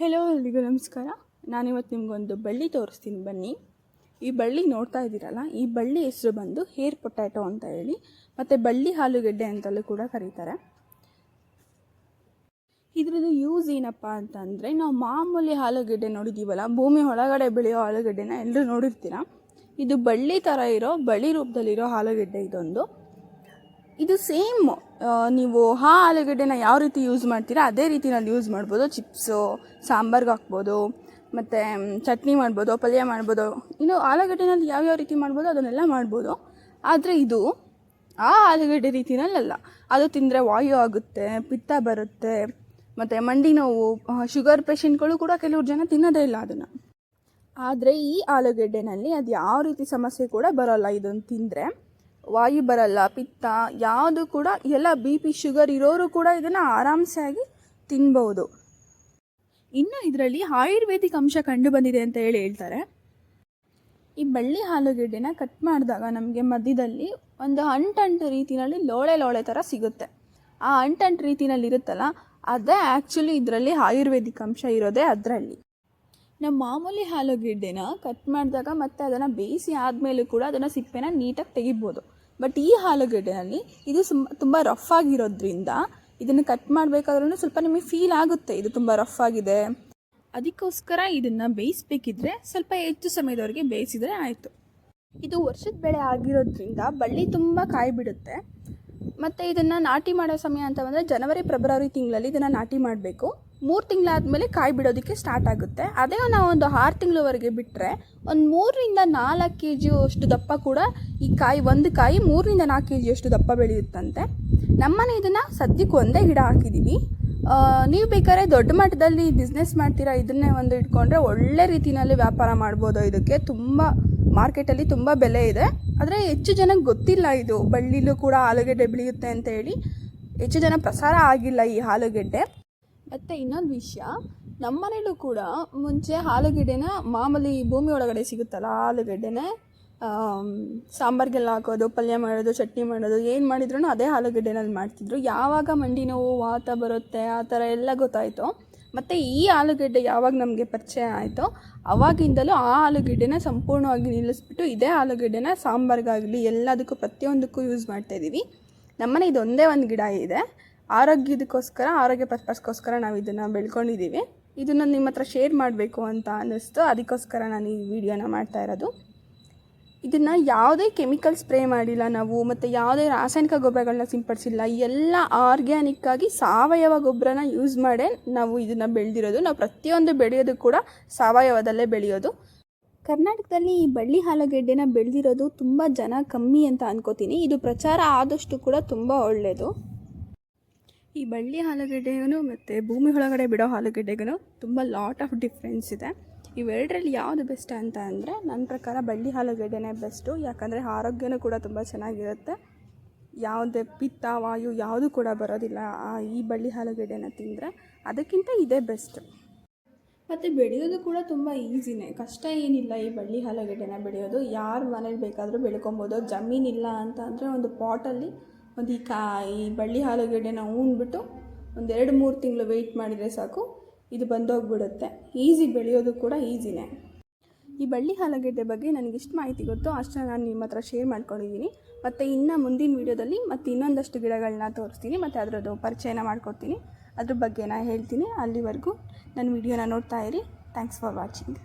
Hello ಎಲ್ರಿಗೂ ನಮಸ್ಕಾರ. ನಾನಿವತ್ತು ನಿಮಗೊಂದು ಬಳ್ಳಿ ತೋರಿಸ್ತೀನಿ ಬನ್ನಿ. ಈ ಬಳ್ಳಿ ನೋಡ್ತಾ ಇದ್ದೀರಲ್ಲ, ಈ ಬಳ್ಳಿ ಹೆಸರು ಬಂದು ಹೇರ್ ಪೊಟ್ಯಾಟೊ ಅಂತ ಹೇಳಿ, ಮತ್ತು ಬಳ್ಳಿ ಆಲೂಗೆಡ್ಡೆ ಅಂತಲೂ ಕೂಡ ಕರೀತಾರೆ. ಇದ್ರದ್ದು ಯೂಸ್ ಏನಪ್ಪ ಅಂತಂದರೆ, ನಾವು ಮಾಮೂಲಿ ಆಲೂಗೆಡ್ಡೆ ನೋಡಿದ್ದೀವಲ್ಲ ಭೂಮಿ ಒಳಗಡೆ ಬೆಳೆಯೋ ಆಲೂಗೆಡ್ಡೆನ ಎಲ್ಲರೂ ನೋಡಿರ್ತೀರ? ಇದು ಬಳ್ಳಿ ಥರ ಇರೋ, ಬಳ್ಳಿ ರೂಪದಲ್ಲಿರೋ ಆಲೂಗೆಡ್ಡೆ ಇದೊಂದು. ಇದು ಸೇಮ್ ನೀವು ಆ ಆಲೂಗಡ್ಡೆನ ಯಾವ ರೀತಿ ಯೂಸ್ ಮಾಡ್ತೀರಾ, ಅದೇ ರೀತಿ ನಾನು ಯೂಸ್ ಮಾಡ್ಬೋದು. ಚಿಪ್ಸು, ಸಾಂಬಾರ್ಗೆ ಹಾಕ್ಬೋದು, ಮತ್ತು ಚಟ್ನಿ ಮಾಡ್ಬೋದು, ಪಲ್ಯ ಮಾಡ್ಬೋದು. ಇನ್ನು ಆಲೂಗಡ್ಡೆನಲ್ಲಿ ಯಾವ್ಯಾವ ರೀತಿ ಮಾಡ್ಬೋದು, ಅದನ್ನೆಲ್ಲ ಮಾಡ್ಬೋದು. ಆದರೆ ಇದು ಆ ಆಲೂಗಡ್ಡೆ ರೀತಿನಲ್ಲಲ್ಲ. ಅದು ತಿಂದರೆ ವಾಯು ಆಗುತ್ತೆ, ಪಿತ್ತ ಬರುತ್ತೆ, ಮತ್ತು ಮಂಡಿ ನೋವು ಶುಗರ್ ಪೇಷೆಂಟ್ಗಳು ಕೂಡ ಕೆಲವ್ರು ಜನ ತಿನ್ನೋದೇ ಇಲ್ಲ ಅದನ್ನು. ಆದರೆ ಈ ಆಲೂಗಡ್ಡೆನಲ್ಲಿ ಅದು ಯಾವ ರೀತಿ ಸಮಸ್ಯೆ ಕೂಡ ಬರೋಲ್ಲ. ಇದನ್ನು ತಿಂದರೆ ವಾಯು ಬರಲ್ಲ, ಪಿತ್ತ, ಯಾವುದು ಕೂಡ, ಎಲ್ಲ ಬಿ ಪಿ ಶುಗರ್ ಇರೋರು ಕೂಡ ಇದನ್ನು ಆರಾಮ್ಸೆಯಾಗಿ ತಿನ್ಬೋದು. ಇನ್ನು ಇದರಲ್ಲಿ ಆಯುರ್ವೇದಿಕ್ ಅಂಶ ಕಂಡು ಬಂದಿದೆ ಅಂತ ಹೇಳಿ ಹೇಳ್ತಾರೆ. ಈ ಬಳ್ಳಿ ಆಲೂಗೆಡ್ಡೆನ ಕಟ್ ಮಾಡಿದಾಗ ನಮಗೆ ಮಧ್ಯದಲ್ಲಿ ಒಂದು ಅಂಟಂಟು ರೀತಿಯಲ್ಲಿ ಲೋಳೆ ಲೋಳೆ ಥರ ಸಿಗುತ್ತೆ. ಆ ಅಂಟಂಟು ರೀತಿನಲ್ಲಿ ಇರುತ್ತಲ್ಲ, ಅದೇ ಆ್ಯಕ್ಚುಲಿ ಇದರಲ್ಲಿ ಆಯುರ್ವೇದಿಕ್ ಅಂಶ ಇರೋದೇ ಅದರಲ್ಲಿ. ನಮ್ಮ ಮಾಮೂಲಿ ಆಲೂಗೆಡ್ಡೆನ ಕಟ್ ಮಾಡಿದಾಗ ಮತ್ತು ಅದನ್ನು ಬೇಯಿಸಿ ಆದಮೇಲೂ ಕೂಡ ಅದನ್ನು ಸಿಪ್ಪೆನ ನೀಟಾಗಿ ತೆಗಿಬೋದು. ಬಟ್ ಈ ಆಲೂಗಡ್ಡೆಯಲ್ಲಿ ಇದು ಸುಮ್, ತುಂಬ ರಫ್ ಆಗಿರೋದ್ರಿಂದ ಇದನ್ನು ಕಟ್ ಮಾಡಬೇಕಾದ್ರೂ ಸ್ವಲ್ಪ ನಿಮಗೆ ಫೀಲ್ ಆಗುತ್ತೆ. ಇದು ತುಂಬ ರಫ್ ಆಗಿದೆ. ಅದಕ್ಕೋಸ್ಕರ ಇದನ್ನು ಬೇಯಿಸ್ಬೇಕಿದ್ರೆ ಸ್ವಲ್ಪ ಹೆಚ್ಚು ಸಮಯದವರೆಗೆ ಬೇಯಿಸಿದರೆ ಆಯಿತು. ಇದು ವರ್ಷದ ಬೆಳೆ ಆಗಿರೋದ್ರಿಂದ ಬಳ್ಳಿ ತುಂಬ ಕಾಯಿ ಬಿಡುತ್ತೆ ಮತ್ತು ಇದನ್ನು ನಾಟಿ ಮಾಡೋ ಸಮಯ ಅಂತ ಬಂದರೆ ಜನವರಿ, ಫೆಬ್ರವರಿ ತಿಂಗಳಲ್ಲಿ ಇದನ್ನು ನಾಟಿ ಮಾಡಬೇಕು. ಮೂರು ತಿಂಗಳಾದಮೇಲೆ ಕಾಯಿ ಬಿಡೋದಕ್ಕೆ ಸ್ಟಾರ್ಟ್ ಆಗುತ್ತೆ. ಅದೇ ನಾವು ಒಂದು ಆರು ತಿಂಗಳವರೆಗೆ ಬಿಟ್ಟರೆ ಒಂದು ಮೂರರಿಂದ ನಾಲ್ಕು ಕೆ ಜಿ ಅಷ್ಟು ದಪ್ಪ ಕೂಡ ಈ ಕಾಯಿ, ಒಂದು ಕಾಯಿ ಮೂರರಿಂದ ನಾಲ್ಕು ಕೆ ಜಿಯಷ್ಟು ದಪ್ಪ ಬೆಳೆಯುತ್ತಂತೆ. ನಮ್ಮನೆ ಇದನ್ನು ಸದ್ಯಕ್ಕೆ ಒಂದೇ ಗಿಡ ಹಾಕಿದ್ದೀವಿ ನೀವು ಬೇಕಾದ್ರೆ ದೊಡ್ಡ ಮಟ್ಟದಲ್ಲಿ ಬಿಸ್ನೆಸ್ ಮಾಡ್ತೀರಾ, ಇದನ್ನೇ ಒಂದು ಇಟ್ಕೊಂಡ್ರೆ ಒಳ್ಳೆ ರೀತಿಯಲ್ಲಿ ವ್ಯಾಪಾರ ಮಾಡ್ಬೋದು. ಇದಕ್ಕೆ ತುಂಬ ಮಾರ್ಕೆಟಲ್ಲಿ ತುಂಬ ಬೆಲೆ ಇದೆ. ಆದರೆ ಹೆಚ್ಚು ಜನಕ್ಕೆ ಗೊತ್ತಿಲ್ಲ ಇದು. ಬಳ್ಳಿಲೂ ಕೂಡ ಆಲೂಗೆಡ್ಡೆ ಬೆಳೆಯುತ್ತೆ ಅಂತ ಹೇಳಿ ಹೆಚ್ಚು ಜನ ಪ್ರಸಾರ ಆಗಿಲ್ಲ ಈ ಆಲೂಗೆಡ್ಡೆ. ಮತ್ತು ಇನ್ನೊಂದು ವಿಷಯ, ನಮ್ಮನೇಲೂ ಕೂಡ ಮುಂಚೆ ಆಲೂಗೆಡ್ಡೆನ ಮಾಮೂಲಿ ಭೂಮಿ ಒಳಗಡೆ ಸಿಗುತ್ತಲ್ಲ, ಆಲೂಗಡ್ಡೆನ ಸಾಂಬಾರ್ಗೆಲ್ಲ ಹಾಕೋದು, ಪಲ್ಯ ಮಾಡೋದು, ಚಟ್ನಿ ಮಾಡೋದು, ಏನು ಮಾಡಿದ್ರು ಅದೇ ಆಲೂಗಡ್ಡೆನಲ್ಲಿ ಮಾಡ್ತಿದ್ರು. ಯಾವಾಗ ಮಂಡಿ ನೋವು, ವಾತ ಬರುತ್ತೆ, ಆ ಥರ ಎಲ್ಲ ಗೊತ್ತಾಯಿತು. ಮತ್ತು ಈ ಆಲೂಗಡ್ಡೆ ಯಾವಾಗ ನಮಗೆ ಪರಿಚಯ ಆಯಿತೋ ಆವಾಗಿಂದಲೂ ಆ ಆಲೂಗಡ್ಡೆನ ಸಂಪೂರ್ಣವಾಗಿ ನಿಲ್ಲಿಸ್ಬಿಟ್ಟು ಇದೇ ಆಲೂಗಡ್ಡೆನ ಸಾಂಬಾರ್ಗಾಗಲಿ ಎಲ್ಲದಕ್ಕೂ ಪ್ರತಿಯೊಂದಕ್ಕೂ ಯೂಸ್ ಮಾಡ್ತಾಯಿದ್ದೀವಿ ನಮ್ಮನೆ ಇದೊಂದೇ ಒಂದು ಗಿಡ ಇದೆ. ಆರೋಗ್ಯದಕ್ಕೋಸ್ಕರ, ಆರೋಗ್ಯ ಪರ್ಪಸ್ಗೋಸ್ಕರ ನಾವು ಇದನ್ನು ಬೆಳ್ಕೊಂಡಿದ್ದೀವಿ ಇದನ್ನು ನಿಮ್ಮ ಹತ್ರ ಶೇರ್ ಮಾಡಬೇಕು ಅಂತ ಅನ್ನಿಸ್ತು. ಅದಕ್ಕೋಸ್ಕರ ನಾನು ಈ ವಿಡಿಯೋನ ಮಾಡ್ತಾ ಇರೋದು. ಇದನ್ನು ಯಾವುದೇ ಕೆಮಿಕಲ್ ಸ್ಪ್ರೇ ಮಾಡಿಲ್ಲ ನಾವು, ಮತ್ತು ಯಾವುದೇ ರಾಸಾಯನಿಕ ಗೊಬ್ಬರಗಳನ್ನ ಸಿಂಪಡಿಸಿಲ್ಲ ಎಲ್ಲ ಆರ್ಗ್ಯಾನಿಕ್ಕಾಗಿ ಸಾವಯವ ಗೊಬ್ಬರನ ಯೂಸ್ ಮಾಡೇ ನಾವು ಇದನ್ನು ಬೆಳೆದಿರೋದು. ನಾವು ಪ್ರತಿಯೊಂದು ಬೆಳೆಯೋದು ಕೂಡ ಸಾವಯವದಲ್ಲೇ ಬೆಳೆಯೋದು. ಕರ್ನಾಟಕದಲ್ಲಿ ಈ ಬಳ್ಳಿ ಆಲೂಗೆಡ್ಡೆನ ಬೆಳೆದಿರೋದು ತುಂಬ ಜನ ಕಮ್ಮಿ ಅಂತ ಅನ್ಕೋತೀನಿ. ಇದು ಪ್ರಚಾರ ಆದಷ್ಟು ಕೂಡ ತುಂಬ ಒಳ್ಳೆಯದು ಈ ಬಳ್ಳಿ ಆಲೂಗಡ್ಡೆಗೂ ಮತ್ತು ಭೂಮಿ ಒಳಗಡೆ ಬಿಡೋ ಆಲೂಗಡ್ಡೆಗೂ ತುಂಬ ಲಾಟ್ ಆಫ್ ಡಿಫ್ರೆನ್ಸ್ ಇದೆ. ಇವೆರಡರಲ್ಲಿ ಯಾವುದು ಬೆಸ್ಟ್ ಅಂತ ಅಂದರೆ ನನ್ನ ಪ್ರಕಾರ ಬಳ್ಳಿ ಆಲೂಗಡ್ಡೆನೇ ಬೆಸ್ಟು ಯಾಕಂದರೆ ಆರೋಗ್ಯನೂ ಕೂಡ ತುಂಬ ಚೆನ್ನಾಗಿರುತ್ತೆ. ಯಾವುದೇ ಪಿತ್ತ, ವಾಯು ಯಾವುದು ಕೂಡ ಬರೋದಿಲ್ಲ ಈ ಬಳ್ಳಿ ಆಲೂಗಡ್ಡೆನ ತಿಂದರೆ ಅದಕ್ಕಿಂತ ಇದೇ ಬೆಸ್ಟ್ ಮತ್ತು ಬೆಳೆಯೋದು ಕೂಡ ತುಂಬ ಈಸಿನೇ ಕಷ್ಟ ಏನಿಲ್ಲ ಈ ಬಳ್ಳಿ ಆಲೂಗಡ್ಡೆನ ಬೆಳೆಯೋದು. ಯಾರು ಮನೇಲಿ ಬೇಕಾದರೂ ಬೆಳ್ಕೊಬೋದು. ಜಮೀನಿಲ್ಲ ಅಂತ ಅಂದರೆ ಒಂದು ಪಾಟಲ್ಲಿ ಒಂದು ಈ ಕಾಯಿ ಈ ಬಳ್ಳಿ ಆಲೂಗೆಡ್ಡೆನ ಉಣ್ಬಿಟ್ಟು ಒಂದು ಎರಡು ಮೂರು ತಿಂಗಳು ವೆಯ್ಟ್ ಮಾಡಿದರೆ ಸಾಕು, ಇದು ಬಂದೋಗ್ಬಿಡುತ್ತೆ. ಈಸಿ ಬೆಳೆಯೋದು ಕೂಡ ಈಸಿನೇ ಈ ಬಳ್ಳಿ ಆಲೂಗೆಡ್ಡೆ ಬಗ್ಗೆ ನನಗೆ ಇಷ್ಟು ಮಾಹಿತಿ ಗೊತ್ತು, ಅಷ್ಟನ್ನ ನಾನು ನಿಮ್ಮ ಹತ್ರ ಶೇರ್ ಮಾಡ್ಕೊಂಡಿದ್ದೀನಿ ಮತ್ತು ಇನ್ನು ಮುಂದಿನ ವೀಡಿಯೋದಲ್ಲಿ ಮತ್ತು ಇನ್ನೊಂದಷ್ಟು ಗಿಡಗಳನ್ನ ತೋರಿಸ್ತೀನಿ, ಮತ್ತು ಅದರದ್ದು ಪರಿಚಯನ ಮಾಡ್ಕೊಡ್ತೀನಿ. ಅದ್ರ ಬಗ್ಗೆ ನಾನು ಹೇಳ್ತೀನಿ, ಅಲ್ಲಿವರೆಗೂ ನನ್ನ ವೀಡಿಯೋನ ನೋಡ್ತಾ ಇರಿ. Thanks for watching